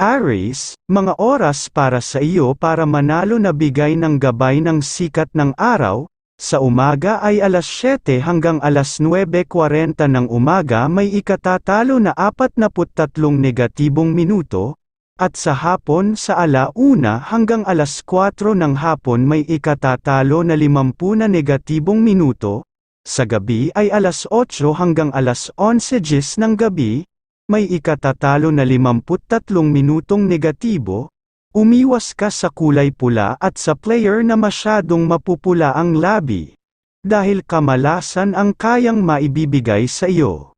Aries, mga oras para sa iyo para manalo na bigay ng gabay ng sikat ng araw, sa umaga ay alas 7 hanggang alas 9.40 ng umaga may ikatatalo na 43 negatibong minuto, at sa hapon sa alauna hanggang alas 4 ng hapon may ikatatalo na 50 na negatibong minuto, sa gabi ay alas 8 hanggang alas 11 gis ng gabi, may ikatatalo na 53 minutong negatibo, umiwas ka sa kulay pula at sa player na masyadong mapupula ang labi. Dahil kamalasan ang kayang maibibigay sa iyo.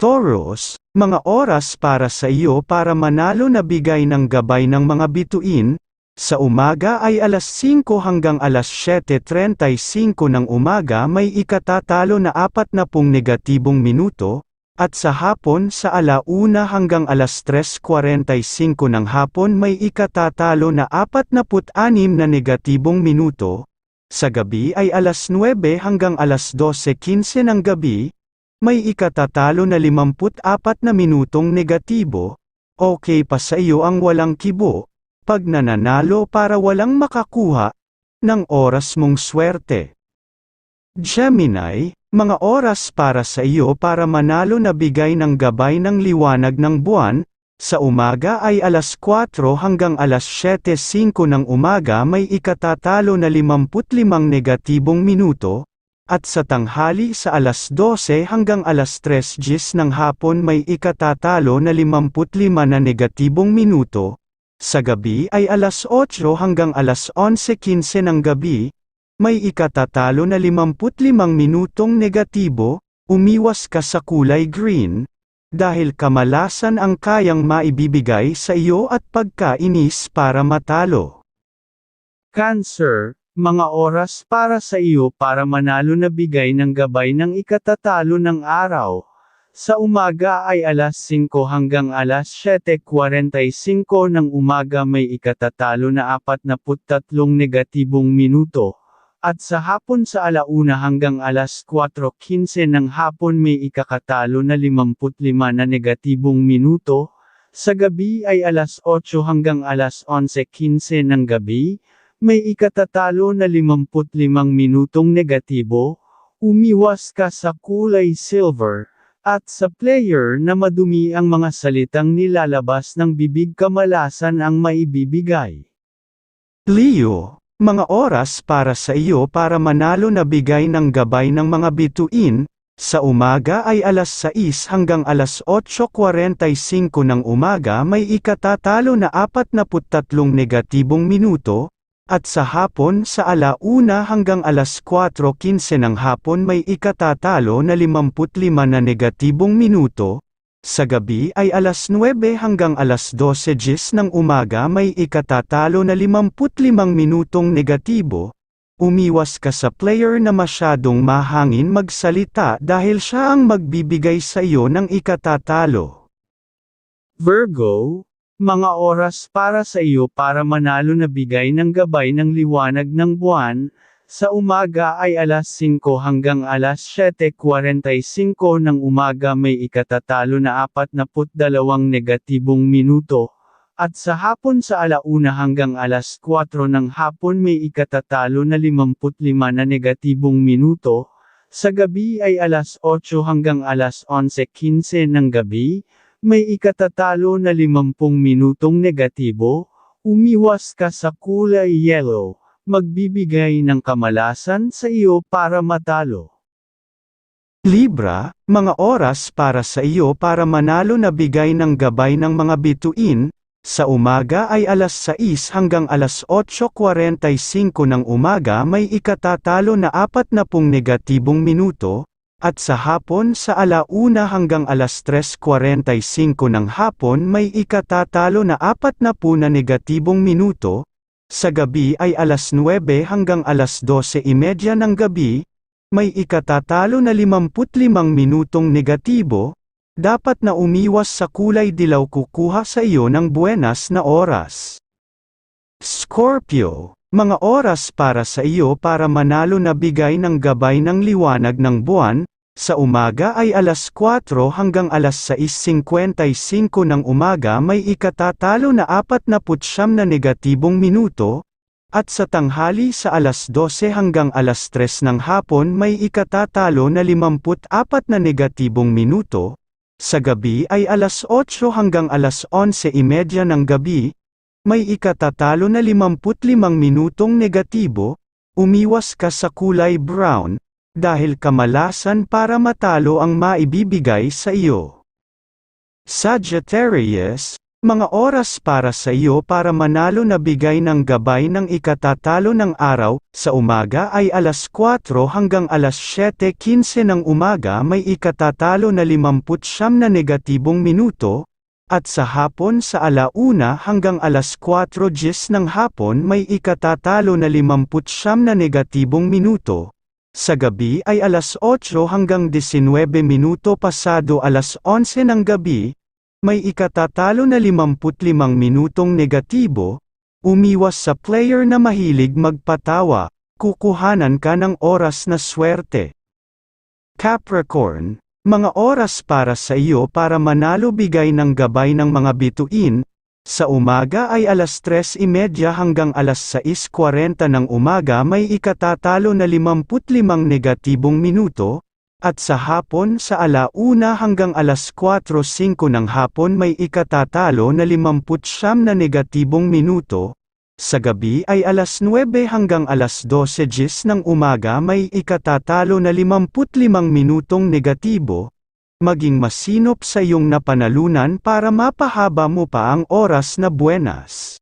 Taurus, mga oras para sa iyo para manalo na bigay ng gabay ng mga bituin, sa umaga ay alas 5 hanggang alas 7.35 ng umaga may ikatatalo na 40 negatibong minuto, at sa hapon sa alauna hanggang alas 3.45 ng hapon may ikatatalo na 46 na negatibong minuto, sa gabi ay alas 9 hanggang alas 12.15 ng gabi, may ikatatalo na 54 na minutong negatibo, okay pa sa iyo ang walang kibo, pag nananalo para walang makakuha, ng oras mong swerte. Gemini, mga oras para sa iyo para manalo na bigay ng gabay ng liwanag ng buwan, sa umaga ay alas 4 hanggang alas 7.05 ng umaga may ikatatalo na 55 negatibong minuto, at sa tanghali sa alas 12 hanggang alas 3 gis ng hapon may ikatatalo na 55 na negatibong minuto, sa gabi ay alas 8 hanggang alas 11.15 ng gabi, may ikatatalo na 55 minutong negatibo, umiwas ka sa kulay green, dahil kamalasan ang kayang maibibigay sa iyo at pagkainis para matalo. Cancer, mga oras para sa iyo para manalo na bigay ng gabay ng ikatatalo ng araw. Sa umaga ay alas 5 hanggang alas 7.45 ng umaga may ikatatalo na 43 negatibong minuto. At sa hapon sa alauna hanggang alas 4.15 ng hapon may ikakatalo na 55 na negatibong minuto, sa gabi ay alas 8 hanggang alas 11.15 ng gabi, may ikatatalo na 55 minutong negatibo, umiwas ka sa kulay silver, at sa player na madumi ang mga salitang nilalabas ng bibig kamalasan ang maibibigay. Leo, mga oras para sa iyo para manalo na bigay ng gabay ng mga bituin, sa umaga ay alas 6 hanggang alas 8.45 ng umaga may ikatatalo na 43 negatibong minuto, at sa hapon sa alauna hanggang alas 4.15 ng hapon may ikatatalo na 55 na negatibong minuto, sa gabi ay alas 9 hanggang alas 12 gis ng umaga may ikatatalo na 55 minutong negatibo. Umiwas ka sa player na masyadong mahangin magsalita dahil siya ang magbibigay sa iyo ng ikatatalo. Virgo, mga oras para sa iyo para manalo na bigay ng gabay ng liwanag ng buwan, sa umaga ay alas 5 hanggang alas 7.45 ng umaga may ikatatalo na 42 negatibong minuto, at sa hapon sa alauna hanggang alas 4 ng hapon may ikatatalo na 55 na negatibong minuto, sa gabi ay alas 8 hanggang alas 11.15 ng gabi, may ikatatalo na 50 minutong negatibo, umiwas ka sa kulay yellow magbibigay ng kamalasan sa iyo para matalo. Libra, mga oras para sa iyo para manalo na bigay ng gabay ng mga bituin, sa umaga ay alas 6 hanggang alas 8.45 ng umaga may ikatatalo na 40 negatibong minuto, at sa hapon sa alauna hanggang alas 3.45 ng hapon may ikatatalo na 40 na negatibong minuto, sa gabi ay alas 9 hanggang alas 12.30 ng gabi, may ikatatalo na 55 minutong negatibo, dapat na umiwas sa kulay dilaw kukuha sa iyo ng buenas na oras. Scorpio, mga oras para sa iyo para manalo na bigay ng gabay ng liwanag ng buwan, Sa umaga ay alas 4 hanggang alas 6.55 ng umaga may ikatatalo na 49 na negatibong minuto, at sa tanghali sa alas 12 hanggang alas 3 ng hapon may ikatatalo na 54 na negatibong minuto, sa gabi ay alas 8 hanggang alas 11.30 ng gabi, may ikatatalo na 55 minutong negatibo, umiwas ka sa kulay brown, dahil kamalasan para matalo ang maibibigay sa iyo. Sagittarius, mga oras para sa iyo para manalo na bigay ng gabay ng ikatatalo ng araw, sa umaga ay alas 4 hanggang alas 7.15 ng umaga may ikatatalo na 50 na negatibong minuto, at sa hapon sa alauna hanggang alas 4.10 ng hapon may ikatatalo na 50 na negatibong minuto, sa gabi ay alas 8 hanggang 19 minuto pasado alas 11 ng gabi, may ikatatalo na 55 minutong negatibo, umiwas sa player na mahilig magpatawa, kukuhanan ka ng oras na swerte. Capricorn, mga oras para sa iyo para manalo bigay ng gabay ng mga bituin, sa umaga ay alas 3.30 hanggang alas 6.40 ng umaga may ikatatalo na 55 negatibong minuto, at sa hapon sa alauna hanggang alas 4.05 ng hapon may ikatatalo na 59 na negatibong minuto, sa gabi ay alas 9 hanggang alas 12.10 ng umaga may ikatatalo na 55 minutong negatibo, maging masinop sa iyong napanalunan para mapahaba mo pa ang oras na buenas.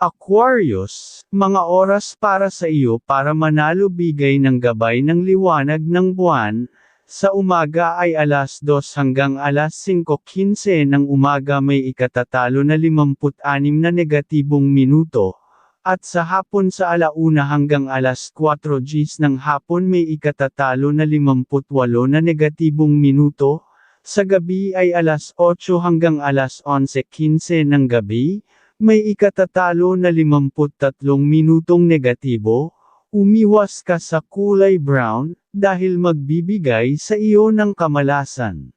Aquarius, mga oras para sa iyo para manalo bigay ng gabay ng liwanag ng buwan, sa umaga ay alas 2 hanggang alas 5.15 ng umaga may ikatatalo na 56 na negatibong minuto, at sa hapon sa alauna hanggang alas 4 Gs ng hapon may ikatatalo na 58 na negatibong minuto, sa gabi ay alas 8 hanggang alas 11.15 ng gabi, may ikatatalo na 53 minutong negatibo, umiwas ka sa kulay brown, dahil magbibigay sa iyo ng kamalasan.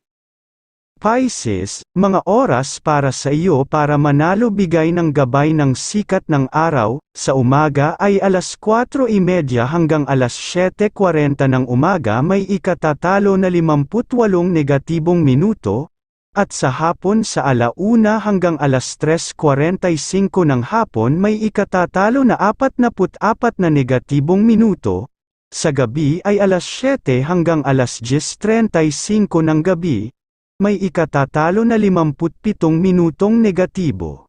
Pisces, mga oras para sa iyo para manalo bigay ng gabay ng sikat ng araw, sa umaga ay alas 4.30 hanggang alas 7.40 ng umaga may ikatatalo na 58 negatibong minuto, at sa hapon sa alauna hanggang alas 3.45 ng hapon may ikatatalo na 44 na negatibong minuto, sa gabi ay alas 7 hanggang alas 10.35 ng gabi, may ikatatalo na 57 minutong negatibo.